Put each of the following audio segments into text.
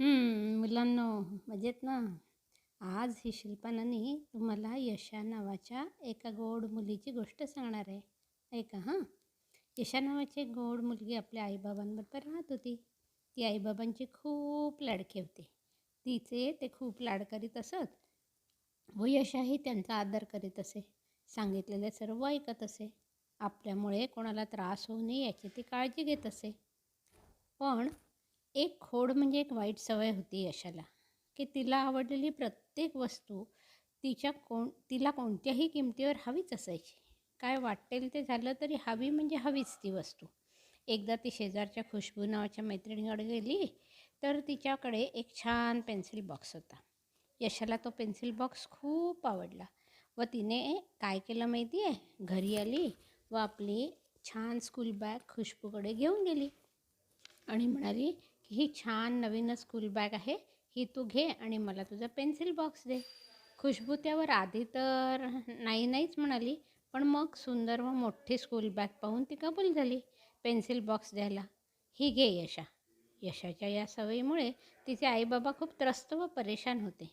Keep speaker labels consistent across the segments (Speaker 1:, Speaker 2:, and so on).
Speaker 1: मुलांनो मजेत ना? आज ही शिल्पानानी तुम्हाला यशा नावाच्या एका गोड मुलीची गोष्ट सांगणार आहे. ऐका हां? यशा नावाची एक गोड मुलगी आपल्या आईबाबांबरोबर राहत होती. ती आईबाबांची खूप लाडकी होती तिचे ते खूप लाड करीत असत. व यशाही त्यांचा आदर करीत असे. सांगितलेले सर्व ऐकत असे. आपल्यामुळे कोणाला त्रास होऊ नये याची ती काळजी घेत असे. पण एक खोड म्हणजे एक वाईट सवय होती यशाला की तिला आवडलेली प्रत्येक वस्तू तिच्या कोण तिला कोणत्याही किमतीवर हवीच असायची. काय वाटेल ते झालं तरी हवी म्हणजे हवीच ती वस्तू. एकदा ती शेजारच्या खुशबू नावाच्या मैत्रिणीकडे गेली तर तिच्याकडे एक छान पेन्सिल बॉक्स होता. यशाला तो पेन्सिल बॉक्स खूप आवडला व तिने काय केलं माहिती आहे घरी आली व आपली छान स्कूल बॅग खुशबूकडे घेऊन गेली आणि म्हणाली ही छान नवीनच स्कूल बॅग आहे ही तू घे आणि मला तुझा पेन्सिल बॉक्स दे. खुशबू त्यावर आधी तर नाही नाहीच म्हणाली पण मग सुंदर व मोठी स्कूल बॅग पाहून ती कबूल झाली. पेन्सिल बॉक्स द्यायला. ही घे यशा. यशाच्या या सवयीमुळे तिचे आईबाबा खूप त्रस्त व परेशान होते.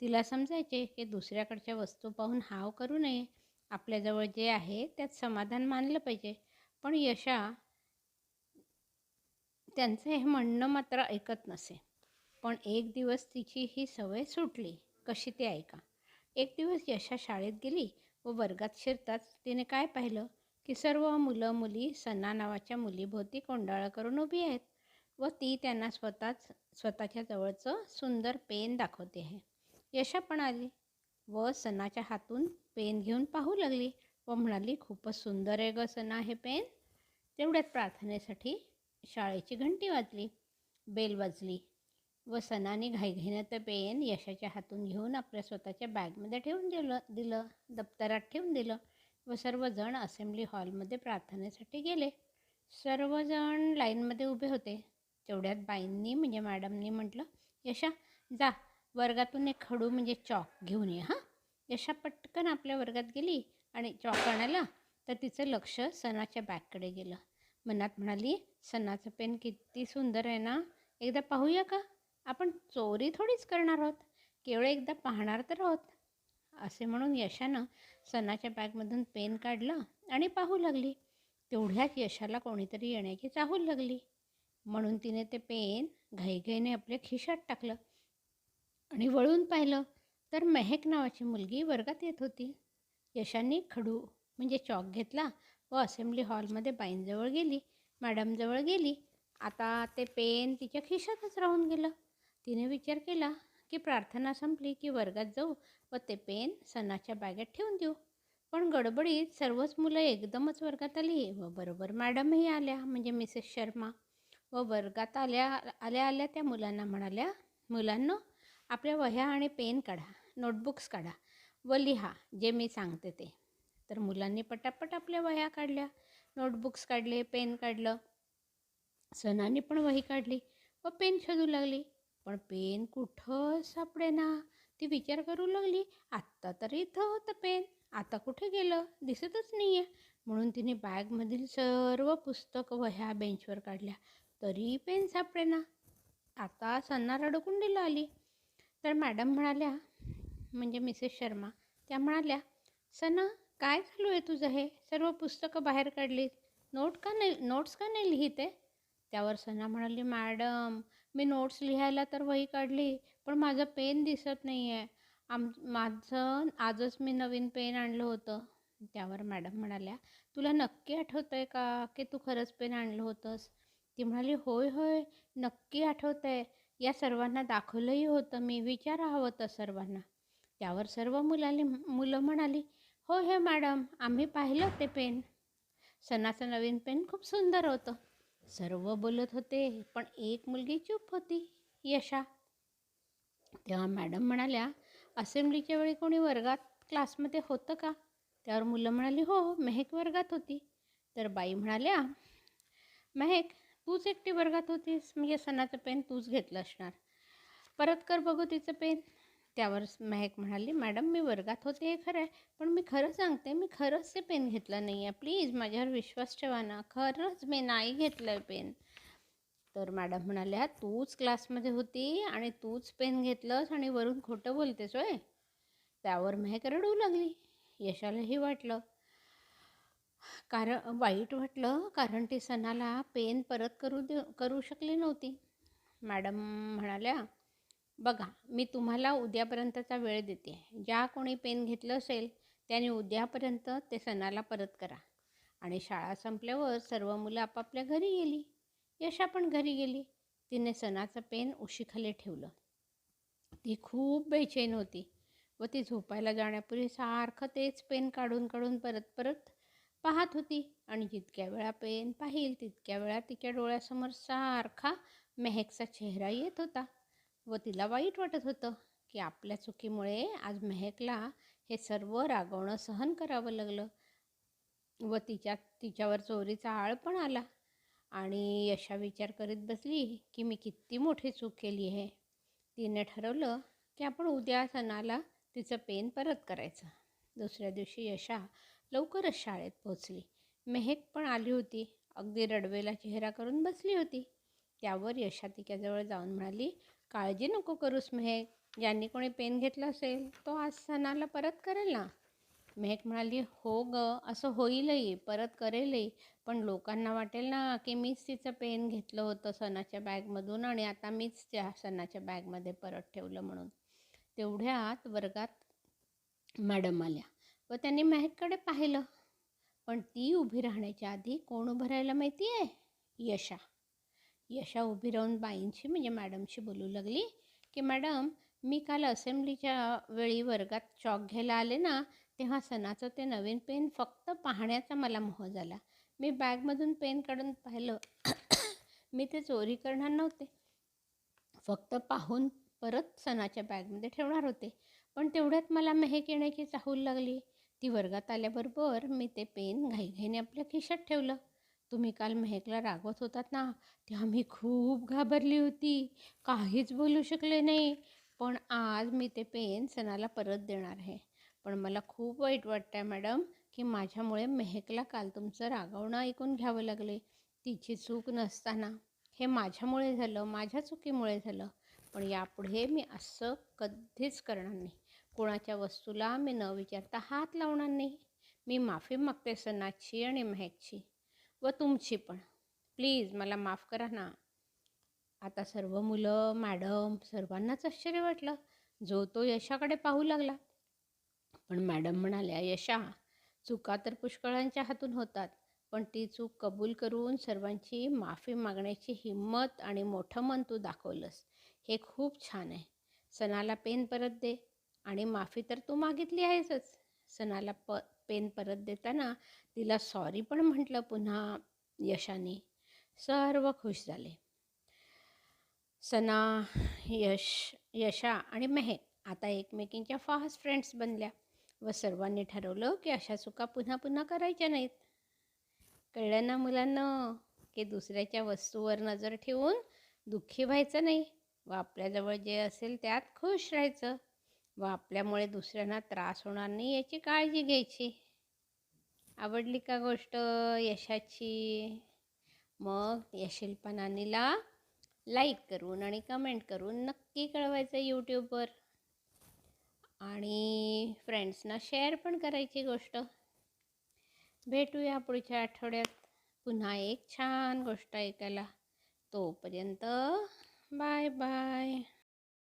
Speaker 1: तिला समजायचे की दुसऱ्याकडच्या वस्तू पाहून हाव करू नये. आपल्याजवळ जे आहे त्यात समाधान मानलं पाहिजे. पण यशा त्यांचं हे म्हणणं मात्र ऐकत नसे. पण एक दिवस तिची ही सवय सुटली. कशी ते ऐका. एक दिवस यशा शाळेत गेली व वर्गात शिरताच तिने काय पाहिलं? की सर्व मुलं मुली सन्ना नावाच्या मुलीभोवती कोंडाळा करून उभी आहेत व ती त्यांना स्वतःच स्वतःच्या जवळचं सुंदर पेन दाखवते आहे. यशा पण आली व सणाच्या हातून पेन घेऊन पाहू लागली व म्हणाली खूपच सुंदर आहे ग सना हे पेन. तेवढ्यात प्रार्थनेसाठी शाळेची घंटी वाजली बेल वाजली व सणाने घाईघाईनं पेन यशाच्या हातून घेऊन आपल्या स्वतःच्या बॅगमध्ये ठेवून दिलं दिलं दप्तरात ठेवून दिलं व सर्वजण असेंब्ली हॉलमध्ये प्रार्थनेसाठी गेले. सर्वजण लाईनमध्ये उभे होते. तेवढ्यात बाईंनी म्हणजे मॅडमनी म्हटलं यशा जा. वर्गातून एक खडू म्हणजे चॉक घेऊन ये हां. यशा पटकन आपल्या वर्गात गेली आणि चॉक आणायला. तर तिचं लक्ष सणाच्या बॅगकडे गेलं. मनात म्हणाली सणाचं पेन किती सुंदर आहे ना? एकदा पाहूया का? आपण चोरी थोडीच करणार आहोत. केवळ एकदा पाहणार तर आहोत. असे म्हणून यशानं सणाच्या बॅगमधून पेन काढलं आणि पाहू लागली. तेवढ्याच यशाला कोणीतरी येण्याची चाहूल लागली. म्हणून तिने ते पेन घाईघाईने आपल्या खिशात टाकलं आणि वळून पाहिलं तर मेहक नावाची मुलगी वर्गात येत होती. यशाने खडू म्हणजे चॉक घेतला व असेंब्ली हॉलमध्ये बाईंजवळ गेली मॅडमजवळ गेली. आता ते पेन तिच्या खिशातच राहून गेलं. तिने विचार केला की प्रार्थना संपली की वर्गात जाऊ व ते पेन सणाच्या बॅगेत ठेवून देऊ. पण गडबडीत सर्वच मुलं एकदमच वर्गात आली व बरोबर मॅडमही आल्या म्हणजे मिसेस शर्मा. व वर्गात आल्या आल्या आल्या त्या मुलांना म्हणाल्या मुलांना आपल्या वह्या आणि पेन काढा नोटबुक्स काढा व लिहा जे मी सांगते ते. तर मुलांनी पटापट आपल्या वह्या काढल्या. नोटबुक्स काढले पेन काढलं. सणाने पण वही काढली व पेन शोधू लागली. पण पेन कुठं सापडे ना ती विचार करू लागली आत्ता तर इथं होतं पेन. आता कुठे गेलं? दिसतच नाही आहे म्हणून तिने बॅगमधील सर्व पुस्तक वह्या बेंचवर काढल्या. तरी पेन सापडे ना आता सन्ना रडकुंडीला आली. तर मॅडम म्हणाल्या म्हणजे मिसेस शर्मा. त्या म्हणाल्या सना काय चालू आहे तुझं हे? सर्व पुस्तकं बाहेर काढलीत. नोट का नाही नोट्स का नाही लिहिते? त्यावर सना म्हणाली मॅडम मी नोट्स लिहायला तर वही काढली पण माझं पेन दिसत नाही आहे आम माझं आजच मी नवीन पेन आणलं होतं. त्यावर मॅडम म्हणाल्या तुला नक्की आठवतं आहे का की तू खरंच पेन आणलं होतंस? ती म्हणाली होय होय नक्की आठवतं आहे या सर्वांना दाखवलंही होतं मी. विचारा हवं तर सर्वांना. त्यावर सर्व मुलांनी मुलं म्हणाली हो हे मॅडम. आम्ही पाहिलं ते पेन. सणाचं नवीन पेन खूप सुंदर होतं. सर्व बोलत होते पण एक मुलगी चूप होती यशा. तेव्हा मॅडम म्हणाल्या असेंब्लीच्या वेळी कोणी वर्गात क्लासमध्ये होतं का? त्यावर मुलं म्हणाली हो, हो मेहक वर्गात होती. तर बाई म्हणाल्या मेहक तूच एकटी वर्गात होतीस. म्हणजे सणाचं पेन तूच घेतलं असणार. परत कर बघू तिचं पेन. त्यावर महक म्हणाली मॅडम मी वर्गात होते हे खरं आहे पण मी खरं सांगते मी खरंच ते पेन घेतलं नाही आहे प्लीज माझ्यावर विश्वास ठेवा ना खरंच मी नाही घेतलं आहे पेन. तर मॅडम म्हणाल्या तूच क्लासमध्ये होती आणि तूच पेन घेतलंस आणि वरून खोटं बोलतेस होय? त्यावर महक रडू लागली. यशालाही वाटलं. कारण वाईट वाटलं कारण ती सणाला पेन परत करू दे करू शकली नव्हती. मॅडम म्हणाल्या बघा मी तुम्हाला उद्यापर्यंतचा वेळ देते. ज्या कोणी पेन घेतलं असेल त्याने उद्यापर्यंत ते सणाला परत करा. आणि शाळा संपल्यावर सर्व मुलं आपापल्या घरी गेली. यशा पण घरी गेली. तिने सणाचं पेन उशीखाली ठेवलं. ती खूप बेचैन होती व ती झोपायला जाण्यापूर्वी सारखं तेच पेन काढून काढून परत परत पाहत होती. आणि जितक्या वेळा पेन पाहिल तितक्या वेळा तिच्या डोळ्यासमोर सारखा मेहकचा चेहरा येत होता. व तिला वाईट वाटत होतं की आपल्या चुकीमुळे आज मेहकला हे सर्व रागवणं सहन करावं लागलं व तिच्या तिच्यावर चोरीचा आळ पण आला आणि यशा विचार करीत बसली की मी किती मोठी चूक केली आहे. तिने ठरवलं की आपण उद्या सणाला तिचं पेन परत करायचं. दुसऱ्या दिवशी यशा लवकरच शाळेत पोहोचली. मेहक पण आली होती. अगदी रडवेला चेहरा करून बसली होती. त्यावर यशा तिच्याजवळ जाऊन म्हणाली काळजी नको करूस मेहक. ज्यांनी कोणी पेन घेतला असेल तो आज सणाला परत करेल ना? मेहक म्हणाली हो ग असं होईलही परत करेलही. पण लोकांना वाटेल ना की मीच तिचं पेन घेतलं होतं सणाच्या बॅगमधून आणि आता मीच त्या सणाच्या बॅगमध्ये परत ठेवलं म्हणून. तेवढ्यात वर्गात मॅडम आल्या व त्यांनी मेहककडे पाहिलं. पण ती उभी राहण्याच्या आधी कोण उभं राहायला माहिती आहे यशा. यशा उभी राहून बाईंशी म्हणजे मॅडमशी बोलू लागली की मॅडम मी काल असेंब्लीच्या वेळी वर्गात चॉक घ्यायला आले ना तेव्हा सणाचं ते नवीन पेन फक्त पाहण्याचा मला मोह झाला. मी बॅगमधून पेन काढून पाहिलं. मी ते चोरी करणार नव्हते. फक्त पाहून परत सणाच्या बॅगमध्ये ठेवणार होते. पण तेवढ्यात मला मेहक येण्याची चाहूल लागली. ती वर्गात आल्याबरोबर मी ते पेन घाईघाईने आपल्या खिशात ठेवलं. तुम्ही काल मेहकला रागवत होतात ना तेव्हा मी खूप घाबरली होती. काहीच बोलू शकले नाही. पण आज मी ते पेन सणाला परत देणार आहे. पण मला खूप वाईट वाटतं आहे मॅडम की माझ्यामुळे मेहकला काल तुमचं रागवणं ऐकून घ्यावं लागले. तिची चूक नसताना. हे माझ्यामुळे झालं माझ्या चुकीमुळे झालं. पण यापुढे मी असं कधीच करणार नाही. कोणाच्या वस्तूला मी न विचारता हात लावणार नाही. मी माफी मागते सणाची आणि मेहकची. व तुमची पण. प्लीज मला माफ करा ना. आता सर्व मुलं मॅडम सर्वांनाच आश्चर्य वाटलं. जो तो यशाकडे पाहू लागला. पण मॅडम म्हणाल्या यशा चुका तर पुष्कळांच्या हातून होतात. पण ती चूक कबूल करून सर्वांची माफी मागण्याची हिंमत आणि मोठं मन तू दाखवलंस. हे खूप छान आहे. सणाला पेन परत दे. आणि माफी तर तू मागितली आहेसच. सणाला प पेन परत देताना तिला सॉरी पण म्हटलं पुन्हा यशाने. सर्व खुश झाले. सना यश यशा आणि मेहक आता एकमेकींच्या फास्ट फ्रेंड्स बनल्या व सर्वांनी ठरवलं की अशा चुका पुन्हा पुन्हा करायच्या नाहीत. कळलं ना मुलांना की दुसऱ्याच्या वस्तूवर नजर ठेवून दुःखी व्हायचं नाही व आपल्याजवळ जे असेल त्यात खुश राहायचं. व आपल्यामुळे दुसऱ्यांना त्रास होणार नाही याची काळजी घ्यायची. आवडली का गोष्ट यशाची? मग यशीलपणानीला लाईक करून आणि कमेंट करून नक्की कळवायचं यूट्यूबवर आणि फ्रेंड्सना शेअर पण करायची गोष्ट. भेटूया पुढच्या आठवड्यात. पुन्हा एक छान गोष्ट ऐकायला. तोपर्यंत बाय बाय